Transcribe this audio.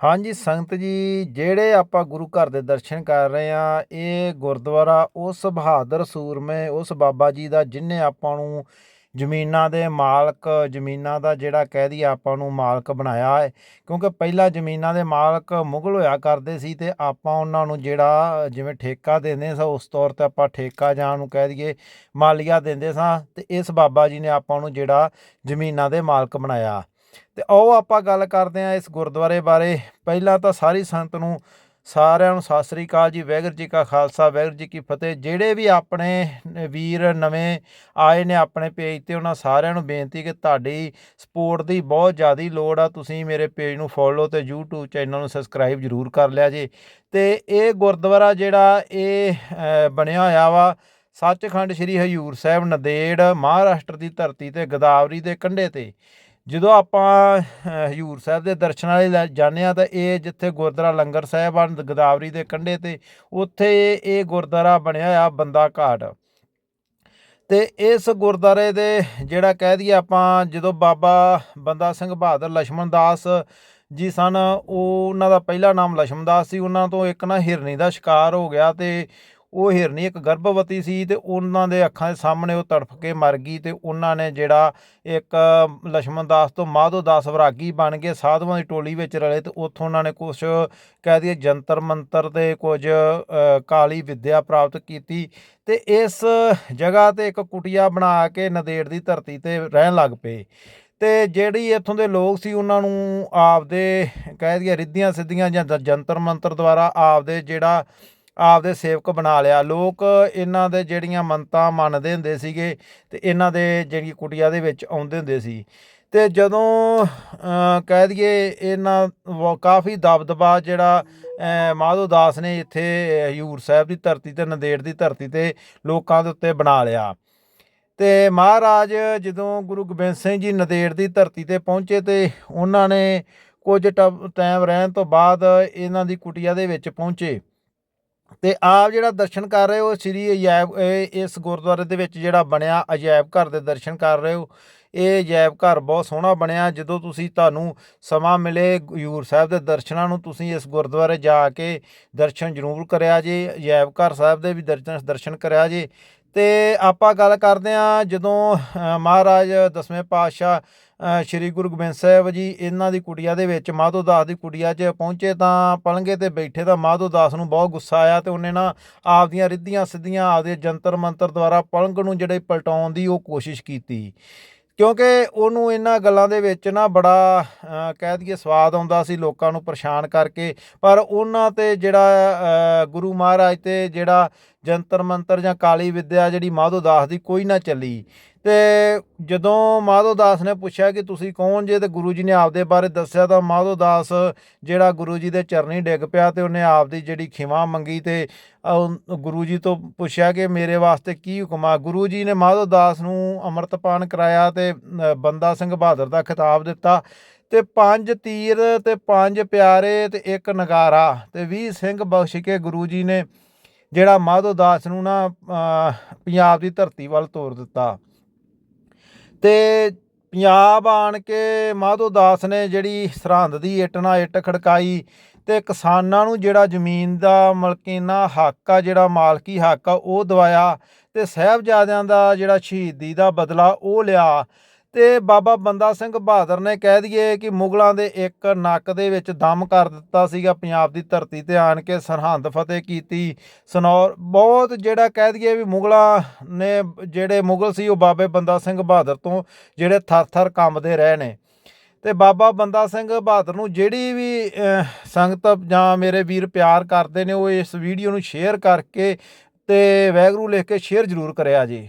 ਹਾਂਜੀ, ਸੰਗਤ ਜੀ, ਜਿਹੜੇ ਆਪਾਂ ਗੁਰੂ ਘਰ ਦੇ ਦਰਸ਼ਨ ਕਰ ਰਹੇ ਆ ਇਹ ਗੁਰਦੁਆਰਾ ਉਸ ਬਹਾਦਰ ਸੂਰਮੇ, ਉਸ ਬਾਬਾ ਜੀ ਦਾ ਜਿਨ੍ਹਾਂ ਆਪਾਂ ਨੂੰ ਜ਼ਮੀਨਾਂ ਦੇ ਮਾਲਕ, ਜ਼ਮੀਨਾਂ ਦਾ ਜਿਹੜਾ ਕਹਿ ਦਈਏ ਆਪਾਂ ਨੂੰ ਮਾਲਕ ਬਣਾਇਆ ਹੈ, ਕਿਉਂਕਿ ਪਹਿਲਾਂ ਜ਼ਮੀਨਾਂ ਦੇ ਮਾਲਕ ਮੁਗਲ ਹੋਇਆ ਕਰਦੇ ਸੀ ਤੇ ਆਪਾਂ ਉਹਨਾਂ ਨੂੰ ਜਿਹੜਾ ਜਿਵੇਂ ਠੇਕਾ ਦਿੰਦੇ ਸਾਂ, ਉਸ ਤੌਰ ਤੇ ਆਪਾਂ ਠੇਕਾ ਜਾਂ ਨੂੰ ਕਹਿ ਦਈਏ ਮਾਲੀਆ ਦਿੰਦੇ ਸਾਂ, ਤੇ ਇਸ ਬਾਬਾ ਜੀ ਨੇ ਆਪਾਂ ਨੂੰ ਜਿਹੜਾ ਜ਼ਮੀਨਾਂ ਦੇ ਮਾਲਕ ਬਣਾਇਆ। ਤੇ ਆਓ ਆਪਾਂ ਗੱਲ ਕਰਦੇ ਹਾਂ ਇਸ ਗੁਰਦੁਆਰੇ ਬਾਰੇ। ਪਹਿਲਾਂ ਤਾਂ ਸਾਰੀ ਸੰਤ ਨੂੰ ਸਾਰਿਆਂ ਨੂੰ ਸਤਿ ਸ੍ਰੀ ਅਕਾਲ ਜੀ, ਵਾਹਿਗੁਰੂ ਜੀ ਕਾ ਖਾਲਸਾ, ਵਾਹਿਗੁਰੂ ਜੀ ਕੀ ਫਤਿਹ। ਜਿਹੜੇ ਵੀ ਆਪਣੇ ਵੀਰ ਨਵੇਂ ਆਏ ਨੇ ਆਪਣੇ ਪੇਜ ਤੇ, ਉਹਨਾਂ ਸਾਰਿਆਂ ਨੂੰ ਬੇਨਤੀ ਕਿ ਤੁਹਾਡੀ ਸਪੋਰਟ ਦੀ ਬਹੁਤ ਜ਼ਿਆਦੀ ਲੋੜ ਆ। ਤੁਸੀਂ ਮੇਰੇ ਪੇਜ ਨੂੰ ਫੋਲੋ ਤੇ YouTube ਚੈਨਲ ਨੂੰ ਸਬਸਕ੍ਰਾਈਬ ਜਰੂਰ ਕਰ ਲਿਆ ਜੇ। ਤੇ ਇਹ ਗੁਰਦੁਆਰਾ ਜਿਹੜਾ ਇਹ ਬਣਿਆ ਹੋਇਆ ਵਾ, ਸੱਚਖੰਡ ਸ੍ਰੀ ਹਜੂਰ ਸਾਹਿਬ ਨੰਦੇੜ, ਮਹਾਰਾਸ਼ਟਰ ਦੀ ਧਰਤੀ ਤੇ, ਗੋਦਾਵਰੀ ਦੇ ਕੰਢੇ ਤੇ। ਜਦੋਂ ਆਪਾਂ ਹਜ਼ੂਰ ਸਾਹਿਬ ਦੇ ਦਰਸ਼ਨਾਂ ਲਈ ਲੈ ਜਾਂਦੇ ਆ ਤਾਂ ਇਹ ਜਿੱਥੇ ਗੁਰਦੁਆਰਾ ਲੰਗਰ ਸਾਹਿਬ ਆ, ਗੋਦਾਵਰੀ ਦੇ ਕੰਢੇ ਤੇ, ਉੱਥੇ ਇਹ ਗੁਰਦੁਆਰਾ ਬਣਿਆ ਆ ਬੰਦਾ ਘਾਟ। ਤੇ ਇਸ ਗੁਰਦੁਆਰੇ ਦੇ ਜਿਹੜਾ ਕਹਿ ਦਈਏ ਆਪਾਂ, ਜਦੋਂ ਬਾਬਾ ਬੰਦਾ ਸਿੰਘ ਬਹਾਦਰ ਲਛਮਣ ਦਾਸ ਜੀ ਸਨ, ਉਹ ਉਹਨਾਂ ਦਾ ਪਹਿਲਾ ਨਾਮ ਲਛਮਣ ਦਾਸ ਸੀ, ਉਹਨਾਂ ਤੋਂ ਇੱਕ ਨਾ ਹਿਰਨੀ ਦਾ ਸ਼ਿਕਾਰ ਹੋ ਗਿਆ ਤੇ ਉਹ ਹਿਰਨੀ ਇੱਕ ਗਰਭਵਤੀ ਸੀ ਤੇ ਉਹਨਾਂ ਦੇ ਅੱਖਾਂ ਦੇ ਸਾਹਮਣੇ ਉਹ ਤੜਫ ਕੇ ਮਰ ਗਈ ਤੇ ਉਹਨਾਂ ਨੇ ਜਿਹੜਾ ਇੱਕ ਲਛਮਣ ਦਾਸ ਤੋਂ ਮਾਧੋ ਦਾਸ ਵਰਾਗੀ ਬਣ ਕੇ ਸਾਧੂਆਂ ਦੀ ਟੋਲੀ ਵਿੱਚ ਰਲੇ ਤੇ ਉੱਥੋਂ ਉਹਨਾਂ ਨੇ ਕੁਝ ਕਹਿ ਦਈਏ ਜੰਤਰ ਮੰਤਰ ਤੇ ਕੁਝ ਕਾਲੀ ਵਿੱਦਿਆ ਪ੍ਰਾਪਤ ਕੀਤੀ ਤੇ ਇਸ ਜਗ੍ਹਾ ਤੇ ਇੱਕ ਕੁਟੀਆ ਬਣਾ ਕੇ ਨਦੇੜ ਦੀ ਧਰਤੀ ਤੇ ਰਹਿਣ ਲੱਗ ਪਏ। ਤੇ ਜਿਹੜੀ ਇੱਥੋਂ ਦੇ ਲੋਕ ਸੀ ਉਹਨਾਂ ਨੂੰ ਆਪਦੇ ਕਹਿ ਦਈਏ ਰਿੱਧੀਆਂ ਸਿੱਧੀਆਂ ਜਾਂ ਜੰਤਰ ਮੰਤਰ ਦੁਆਰਾ ਆਪਦੇ ਜਿਹੜਾ ਆਪਦੇ ਸੇਵਕ ਬਣਾ ਲਿਆ। ਲੋਕ ਇਹਨਾਂ ਦੇ ਜਿਹੜੀਆਂ ਮੰਤਾਂ ਮੰਨਦੇ ਹੁੰਦੇ ਸੀਗੇ ਤੇ ਇਹਨਾਂ ਦੇ ਜਿਹੜੀ ਕੁਟੀਆ ਦੇ ਵਿੱਚ ਆਉਂਦੇ ਹੁੰਦੇ ਸੀ। ਤੇ ਜਦੋਂ ਕਹਿ ਦਈਏ ਇਹਨਾਂ ਵ- ਕਾਫੀ ਦਬਦਬਾ ਜਿਹੜਾ ਅ, ਮਾਧੋ ਦਾਸ ਨੇ ਇੱਥੇ ਹਜੂਰ ਸਾਹਿਬ ਦੀ ਧਰਤੀ ਤੇ ਨੰਦੇੜ ਦੀ ਧਰਤੀ ਤੇ ਲੋਕਾਂ ਦੇ ਉੱਤੇ ਬਣਾ ਲਿਆ। ਤੇ ਮਹਾਰਾਜ ਜਦੋਂ ਗੁਰੂ ਗੋਬਿੰਦ ਸਿੰਘ ਜੀ ਨੰਦੇੜ ਦੀ ਧਰਤੀ ਤੇ ਪਹੁੰਚੇ ਤੇ ਉਹਨਾਂ ਨੇ ਕੁਝ ਟਾਈਮ ਰਹਿਣ ਤੋਂ ਬਾਅਦ ਇਹਨਾਂ ਦੀ ਕੁਟੀਆ ਦੇ ਵਿੱਚ ਪਹੁੰਚੇ। ਤੇ ਆਪ ਜਿਹੜਾ ਦਰਸ਼ਨ ਕਰ ਰਹੇ ਹੋ, ਸ੍ਰੀ ਅਜਾਇਬ ਇਸ ਗੁਰਦੁਆਰੇ ਦੇ ਵਿੱਚ ਜਿਹੜਾ ਬਣਿਆ ਅਜਾਇਬ ਘਰ ਦੇ ਦਰਸ਼ਨ ਕਰ ਰਹੇ ਹੋ, ਇਹ ਅਜਾਇਬ ਘਰ ਬਹੁਤ ਸੋਹਣਾ ਬਣਿਆ, ਜਦੋਂ ਤੁਸੀਂ ਤੁਹਾਨੂੰ ਸਮਾਂ ਮਿਲੇ ਹਜੂਰ ਸਾਹਿਬ ਦੇ ਦਰਸ਼ਨਾਂ ਨੂੰ, ਤੁਸੀਂ ਇਸ ਗੁਰਦੁਆਰੇ ਜਾ ਕੇ ਦਰਸ਼ਨ ਜ਼ਰੂਰ ਕਰਿਆ ਜੇ ਅਜਾਇਬ ਘਰ ਸਾਹਿਬ ਦੇ ਵੀ ਦਰਸ਼ਨ ਦਰਸ਼ਨ ਕਰਿਆ ਜੇ ਤੇ ਆਪਾਂ ਗੱਲ ਕਰਦੇ ਹਾਂ ਜਦੋਂ ਮਹਾਰਾਜ ਦਸਵੇਂ ਪਾਤਸ਼ਾਹ ਸ੍ਰੀ ਗੁਰੂ ਗੋਬਿੰਦ ਸਾਹਿਬ ਜੀ ਇਹਨਾਂ ਦੀ ਕੁਟੀਆ ਦੇ ਵਿੱਚ ਮਾਧੋ ਦਾਸ ਦੀ ਕੁਟੀਆ 'ਚ ਪਹੁੰਚੇ ਤਾਂ ਪਲੰਗੇ ਤੇ ਬੈਠੇ ਤਾਂ ਮਾਧੋ ਦਾਸ ਨੂੰ ਬਹੁਤ ਗੁੱਸਾ ਆਇਆ ਤੇ ਉਹਨੇ ਨਾ ਆਪਦੀਆਂ ਰਿੱਧੀਆਂ ਸਿੱਧੀਆਂ ਆਪਦੇ ਜੰਤਰ ਮੰਤਰ ਦੁਆਰਾ ਪਲੰਗ ਨੂੰ ਜਿਹੜੇ ਪਲਟਾਉਣ ਦੀ ਉਹ ਕੋਸ਼ਿਸ਼ ਕੀਤੀ। ਕਿਉਂਕਿ ਉਹਨੂੰ ਇਹਨਾਂ ਗੱਲਾਂ ਦੇ ਵਿੱਚ ਨਾ ਬੜਾ ਕਹਿ ਦਈਏ ਸਵਾਦ ਆਉਂਦਾ ਸੀ ਲੋਕਾਂ ਨੂੰ ਪਰੇਸ਼ਾਨ ਕਰਕੇ। ਪਰ ਉਹਨਾਂ ਤੇ ਜਿਹੜਾ ਗੁਰੂ ਮਹਾਰਾਜ ਤੇ ਜਿਹੜਾ ਜੰਤਰ ਮੰਤਰ ਜਾਂ ਕਾਲੀ ਵਿੱਦਿਆ ਜਿਹੜੀ ਮਾਧੋ ਦਾਸ ਦੀ ਕੋਈ ਨਾ ਚੱਲੀ। ਤੇ ਜਦੋਂ ਮਾਧੋ ਦਾਸ ਨੇ ਪੁੱਛਿਆ ਕਿ ਤੁਸੀਂ ਕੌਣ ਜੇ, ਤੇ ਗੁਰੂ ਜੀ ਨੇ ਆਪਦੇ ਬਾਰੇ ਦੱਸਿਆ ਤਾਂ ਮਾਧੋ ਦਾਸ ਜਿਹੜਾ ਗੁਰੂ ਜੀ ਦੇ ਚਰਨੀ ਡਿੱਗ ਪਿਆ ਤੇ ਉਹਨੇ ਆਪਦੀ ਜਿਹੜੀ ਖਿਮਾ ਮੰਗੀ ਤੇ ਗੁਰੂ ਜੀ ਤੋਂ ਪੁੱਛਿਆ ਕਿ ਮੇਰੇ ਵਾਸਤੇ ਕੀ ਹੁਕਮ ਆ? ਗੁਰੂ ਜੀ ਨੇ ਮਾਧੋ ਦਾਸ ਨੂੰ ਅੰਮ੍ਰਿਤਪਾਨ ਕਰਾਇਆ ਤੇ ਬੰਦਾ ਸਿੰਘ ਬਹਾਦਰ ਦਾ ਖਿਤਾਬ ਦਿੱਤਾ ਤੇ ਪੰਜ ਤੀਰ ਤੇ ਪੰਜ ਪਿਆਰੇ ਤੇ ਇੱਕ ਨਗਾਰਾ ਤੇ 20 ਸਿੰਘ ਬਖਸ਼ ਕੇ ਗੁਰੂ ਜੀ ਨੇ ਜਿਹੜਾ ਮਾਧੋ ਦਾਸ ਨੂੰ ਨਾ ਪੰਜਾਬ ਦੀ ਧਰਤੀ ਵੱਲ ਤੋਰ ਦਿੱਤਾ। ਤੇ ਪੰਜਾਬ ਆਣ ਕੇ ਮਾਧੋ ਦਾਸ ਨੇ ਜਿਹੜੀ ਸਰਹੰਦ ਦੀ ਇੱਟ ਨਾਲ ਇੱਟ ਖੜਕਾਈ ਤੇ ਕਿਸਾਨਾਂ ਨੂੰ ਜਿਹੜਾ ਜ਼ਮੀਨ ਦਾ ਮਲਕੀਨਾ ਹੱਕ ਆ, ਜਿਹੜਾ ਮਾਲਕੀ ਹੱਕ ਆ, ਉਹ ਦਵਾਇਆ ਤੇ ਸਾਹਿਬਜ਼ਾਦਿਆਂ ਦਾ ਜਿਹੜਾ ਸ਼ਹੀਦੀ ਦਾ ਬਦਲਾ ਉਹ ਲਿਆ। ਤੇ ਬਾਬਾ ਬੰਦਾ ਸਿੰਘ ਬਹਾਦਰ ਨੇ ਕਹਿ ਦਈਏ ਕਿ ਮੁਗਲਾਂ ਦੇ ਇੱਕ ਨੱਕ ਦੇ ਵਿੱਚ ਦਮ ਕਰ ਦਿੱਤਾ ਸੀਗਾ, ਪੰਜਾਬ ਦੀ ਧਰਤੀ ਤੇ ਆਣ ਕੇ ਸਰਹੰਦ ਫਤਿਹ ਕੀਤੀ। ਸਨੌਰ ਬਹੁਤ ਜਿਹੜਾ ਕਹਿ ਦਈਏ ਵੀ ਮੁਗਲਾਂ ਨੇ ਜਿਹੜੇ ਮੁਗਲ ਸੀ, ਉਹ ਬਾਬੇ ਬੰਦਾ ਸਿੰਘ ਬਹਾਦਰ ਤੋਂ ਜਿਹੜੇ ਥਰ-ਥਰ ਕੰਬਦੇ ਰਹੇ ਨੇ। ਤੇ ਬਾਬਾ ਬੰਦਾ ਸਿੰਘ ਬਹਾਦਰ ਨੂੰ ਜਿਹੜੀ ਵੀ ਸੰਗਤ ਜਾਂ ਮੇਰੇ ਵੀਰ ਪਿਆਰ ਕਰਦੇ ਨੇ, ਉਹ ਇਸ ਵੀਡੀਓ ਨੂੰ ਸ਼ੇਅਰ ਕਰਕੇ ਤੇ ਵੈਗਰੂ ਲਿਖ ਕੇ ਸ਼ੇਅਰ ਜ਼ਰੂਰ ਕਰਿਆ ਜੀ।